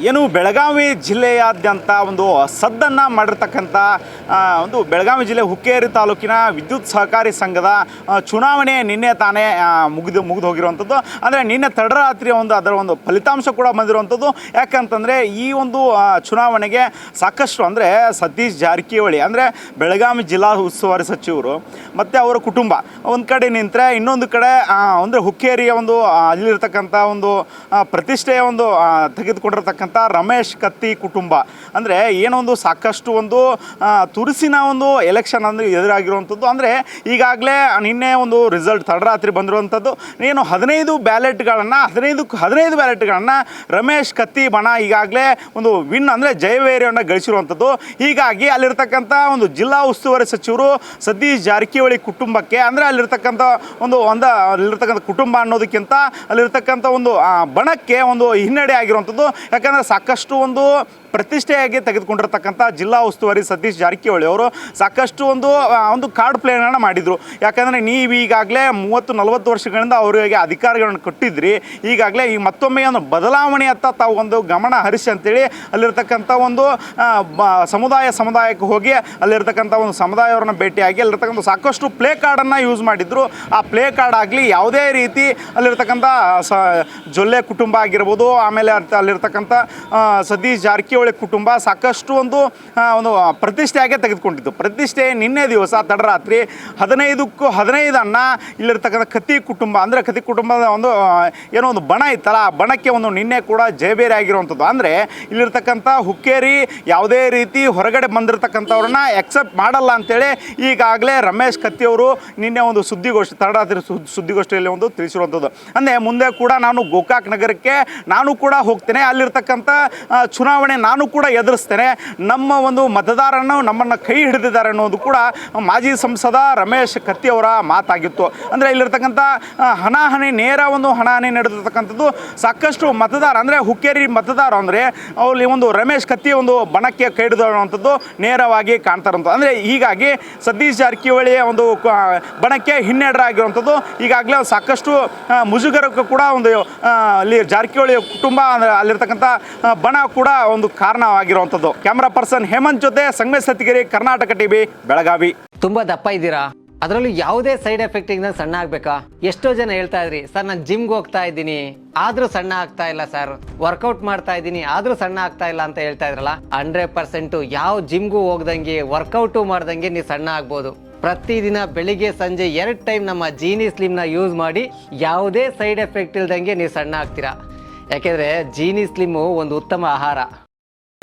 ಏನು ಬೆಳಗಾವಿ ಜಿಲ್ಲೆಯಾದ್ಯಂತ ಒಂದು ಸದ್ದನ್ನು ಮಾಡಿರ್ತಕ್ಕಂಥ ಒಂದು ಬೆಳಗಾವಿ ಜಿಲ್ಲೆ ಹುಕ್ಕೇರಿ ತಾಲೂಕಿನ ವಿದ್ಯುತ್ ಸಹಕಾರಿ ಸಂಘದ ಚುನಾವಣೆ ನಿನ್ನೆ ತಾನೇ ಮುಗಿದು ಮುಗಿದು ಹೋಗಿರುವಂಥದ್ದು. ಅಂದರೆ ನಿನ್ನೆ ತಡರಾತ್ರಿಯ ಒಂದು ಅದರ ಒಂದು ಫಲಿತಾಂಶ ಕೂಡ ಬಂದಿರುವಂಥದ್ದು. ಯಾಕಂತಂದರೆ ಈ ಒಂದು ಚುನಾವಣೆಗೆ ಸಾಕಷ್ಟು ಅಂದರೆ ಸತೀಶ್ ಜಾರಕಿಹೊಳಿ ಅಂದರೆ ಬೆಳಗಾವಿ ಜಿಲ್ಲಾ ಉಸ್ತುವಾರಿ ಸಚಿವರು ಮತ್ತು ಅವರ ಕುಟುಂಬ ಒಂದು ಕಡೆ ನಿಂತರೆ ಇನ್ನೊಂದು ಕಡೆ ಅಂದರೆ ಹುಕ್ಕೇರಿಯ ಒಂದು ಅಲ್ಲಿರ್ತಕ್ಕಂಥ ಒಂದು ಪ್ರತಿಷ್ಠೆಯ ಒಂದು ಆ, ತೆಗೆದುಕೊಂಡಿರ್ತಕ್ಕಂಥ ರಮೇಶ್ ಕತ್ತಿ ಕುಟುಂಬ. ಅಂದರೆ ಏನೊಂದು ಸಾಕಷ್ಟು ಒಂದು ತುರಿಸಿನ ತುರುಸಿನ ಒಂದು ಎಲೆಕ್ಷನ್ ಅಂದರೆ ಎದುರಾಗಿರುವಂಥದ್ದು. ಅಂದರೆ ಈಗಾಗಲೇ ನಿನ್ನೆ ಒಂದು ರಿಸಲ್ಟ್ ತಡರಾತ್ರಿ ಬಂದಿರುವಂಥದ್ದು. ಏನು ಹದಿನೈದು ಬ್ಯಾಲೆಟ್ಗಳನ್ನು ಹದಿನೈದು ಹದಿನೈದು ಬ್ಯಾಲೆಟ್ಗಳನ್ನು ರಮೇಶ್ ಕತ್ತಿ ಬಣ ಈಗಾಗಲೇ ಒಂದು ವಿನ್ ಅಂದರೆ ಜಯವೇರಿಯನ್ನು ಗಳಿಸಿರುವಂಥದ್ದು. ಹೀಗಾಗಿ ಅಲ್ಲಿರ್ತಕ್ಕಂಥ ಒಂದು ಜಿಲ್ಲಾ ಉಸ್ತುವಾರಿ ಸಚಿವರು ಸತೀಶ್ ಜಾರಕಿಹೊಳಿ ಕುಟುಂಬಕ್ಕೆ, ಅಂದರೆ ಅಲ್ಲಿರ್ತಕ್ಕಂಥ ಒಂದು ಒಂದ, ಅಲ್ಲಿರ್ತಕ್ಕಂಥ ಕುಟುಂಬ ಅನ್ನೋದಕ್ಕಿಂತ ಅಲ್ಲಿರ್ತಕ್ಕಂಥ ಒಂದು ಬಣಕ್ಕೆ ಒಂದು ಹಿನ್ನಡೆ ಆಗಿರುವಂಥದ್ದು. ಯಾಕಂದರೆ ಸಾಕಷ್ಟು ಒಂದು ಪ್ರತಿಷ್ಠೆಯಾಗಿ ತೆಗೆದುಕೊಂಡಿರ್ತಕ್ಕಂಥ ಜಿಲ್ಲಾ ಉಸ್ತುವಾರಿ ಸತೀಶ್ ಜಾರಕಿಹೊಳಿ ಅವರು ಸಾಕಷ್ಟು ಒಂದು ಒಂದು ಕಾರ್ಡ್ ಪ್ಲೇನನ್ನು ಮಾಡಿದರು. ಯಾಕಂದರೆ ನೀವು ಈಗಾಗಲೇ ಮೂವತ್ತು, ನಲವತ್ತು ವರ್ಷಗಳಿಂದ ಅವರಿಗೆ ಅಧಿಕಾರಗಳನ್ನು ಕೊಟ್ಟಿದ್ರಿ. ಈಗಾಗಲೇ ಈ ಮತ್ತೊಮ್ಮೆ ಒಂದು ಬದಲಾವಣೆಯತ್ತ ತಾವು ಒಂದು ಗಮನ ಹರಿಸಿ ಅಂತೇಳಿ ಅಲ್ಲಿರ್ತಕ್ಕಂಥ ಒಂದು ಸಮುದಾಯ ಸಮುದಾಯಕ್ಕೆ ಹೋಗಿ ಅಲ್ಲಿರ್ತಕ್ಕಂಥ ಒಂದು ಸಮುದಾಯವ್ರನ್ನ ಭೇಟಿಯಾಗಿ ಅಲ್ಲಿರ್ತಕ್ಕಂಥ ಸಾಕಷ್ಟು ಪ್ಲೇ ಕಾರ್ಡನ್ನು ಯೂಸ್ ಮಾಡಿದ್ರು. ಆ ಪ್ಲೇ ಕಾರ್ಡ್ ಆಗಲಿ ಯಾವುದೇ ರೀತಿ ಅಲ್ಲಿರ್ತಕ್ಕಂಥ ಸ, ಜೊಲ್ಲೆ ಕುಟುಂಬ ಆಗಿರ್ಬೋದು, ಆಮೇಲೆ ಅಲ್ಲಿರ್ತಕ್ಕಂಥ ಸತೀಶ್ ಜಾರಕಿಹೊಳಿ ಕುಟುಂಬ ಸಾಕಷ್ಟು ಒಂದು ಒಂದು ಪ್ರತಿಷ್ಠೆಯಾಗೆ ತೆಗೆದುಕೊಂಡಿತ್ತು ಪ್ರತಿಷ್ಠೆ ನಿನ್ನೆ ದಿವಸ, ತಡರಾತ್ರಿ ಹದಿನೈದಕ್ಕೂ ಹದಿನೈದನ್ನು ಇಲ್ಲಿರ್ತಕ್ಕಂಥ ಕತಿ ಕುಟುಂಬ, ಅಂದರೆ ಕತಿ ಕುಟುಂಬದ ಒಂದು ಏನೋ ಒಂದು ಬಣ ಇತ್ತಲ್ಲ, ಆ ಬಣಕ್ಕೆ ಒಂದು ನಿನ್ನೆ ಕೂಡ ಜಯಬೇರಿ ಆಗಿರುವಂಥದ್ದು. ಅಂದರೆ ಇಲ್ಲಿರ್ತಕ್ಕಂಥ ಹುಕ್ಕೇರಿ ಯಾವುದೇ ರೀತಿ ಹೊರಗಡೆ ಬಂದಿರತಕ್ಕಂಥವ್ರನ್ನ ಎಕ್ಸೆಪ್ಟ್ ಮಾಡಲ್ಲ ಅಂತೇಳಿ ಈಗಾಗಲೇ ರಮೇಶ್ ಕತ್ತಿಯವರು ನಿನ್ನೆ ಒಂದು ಸುದ್ದಿಗೋಷ್ಠಿ, ತಡರಾತ್ರಿ ಸುದ್- ಸುದ್ದಿಗೋಷ್ಠಿಯಲ್ಲಿ ಒಂದು ತಿಳಿಸಿರುವಂಥದ್ದು. ಅಂದರೆ ಮುಂದೆ ಕೂಡ ನಾನು ಗೋಕಾಕ್ ನಗರಕ್ಕೆ, ನಾನು ಕೂಡ ಹೋಗ್ತೇನೆ. ಅಲ್ಲಿರ್ತಕ್ಕಂಥ ಚುನಾವಣೆ ನಾನು ಕೂಡ ಎದುರಿಸ್ತೇನೆ. ನಮ್ಮ ಒಂದು ಮತದಾರನ್ನು ನಮ್ಮನ್ನು ಕೈ ಹಿಡಿದಿದ್ದಾರೆ ಅನ್ನೋದು ಕೂಡ ಮಾಜಿ ಸಂಸದ ರಮೇಶ್ ಕತ್ತಿ ಅವರ ಮಾತಾಗಿತ್ತು. ಅಂದರೆ ಇಲ್ಲಿರ್ತಕ್ಕಂಥ ಹಣಾಹಣಿ, ನೇರ ಒಂದು ಹಣಾಹಣಿ ನಡೆದಿರ್ತಕ್ಕಂಥದ್ದು ಸಾಕಷ್ಟು ಮತದಾರ, ಅಂದರೆ ಹುಕ್ಕೇರಿ ಮತದಾರ ಅಂದರೆ ಅವ್ರಲ್ಲಿ ಒಂದು ರಮೇಶ್ ಕತ್ತಿ ಒಂದು ಬಣಕ್ಕೆ ಕೈ ಹಿಡಿದಿರುವಂಥದ್ದು ನೇರವಾಗಿ ಕಾಣ್ತಾರಂತ ಅಂದರೆ ಹೀಗಾಗಿ ಸತೀಶ್ ಜಾರಕಿಹೊಳಿಯ ಒಂದು ಬಣಕ್ಕೆ ಹಿನ್ನೆಡರಾಗಿರುವಂಥದ್ದು ಈಗಾಗಲೇ ಸಾಕಷ್ಟು ಮುಜುಗರಕ್ಕೂ ಕೂಡ ಒಂದು ಅಲ್ಲಿ ಜಾರಕಿಹೊಳಿ ಕುಟುಂಬ ಅಂದರೆ ಅಲ್ಲಿರ್ತಕ್ಕಂಥ ಬಣ ಕೂಡ ಒಂದು ಕಾರಣವಾಗಿರುವಂಥದ್ದು. ಕ್ಯಾಮ್ರಾ ಪರ್ಸನ್ ಹೇಮಂತ್ ಜೊತೆ ಸಂಗಮೇಶ್ ಸತ್ತಿಗೆರಿ ಕರ್ನಾಟಕ ಟಿವಿ ಬೆಳಗಾವಿ. ತುಂಬಾ ದಪ್ಪ ಇದ್ದೀರಾ? ಅದರಲ್ಲೂ ಯಾವುದೇ ಸೈಡ್ ಎಫೆಕ್ಟ್ ನಾನು ಸಣ್ಣ ಆಗ್ಬೇಕಾ? ಎಷ್ಟೋ ಜನ ಹೇಳ್ತಾ ಇದ್ರಿ, ಸರ್, ನಾನು ಜಿಮ್ಗೆ ಹೋಗ್ತಾ ಇದ್ದೀನಿ. ಆದ್ರೂ ಸಣ್ಣ ಆಗ್ತಾ ಇಲ್ಲ, ಸರ್. ವರ್ಕೌಟ್ ಮಾಡ್ತಾ ಇದ್ದೀನಿ. ಆದ್ರೂ ಸಣ್ಣ ಆಗ್ತಾ ಇಲ್ಲ ಅಂತ ಹೇಳ್ತಾ ಇದ್ರಲ್ಲ ಹಂಡ್ರೆಡ್ ಪರ್ಸೆಂಟ್ ಯಾವ ಜಿಮ್ಗೂ ಹೋಗ್ದಂಗೆ ವರ್ಕೌಟು ಮಾಡ್ದಂಗೆ ನೀವು ಸಣ್ಣ ಆಗ್ಬೋದು. ಪ್ರತಿದಿನ ಬೆಳಿಗ್ಗೆ, ಸಂಜೆ ಎರಡು ಟೈಮ್ ನಮ್ಮ ಜೀನಿ ಸ್ಲಿಮ್ನ ಯೂಸ್ ಮಾಡಿ ಯಾವುದೇ ಸೈಡ್ ಎಫೆಕ್ಟ್ ಇಲ್ದಂಗೆ ನೀವು ಸಣ್ಣ ಆಗ್ತೀರಾ? ಯಾಕೆಂದ್ರೆ ಜೀನಿ ಸ್ಲಿಮ್ಮು ಒಂದು ಉತ್ತಮ ಆಹಾರ.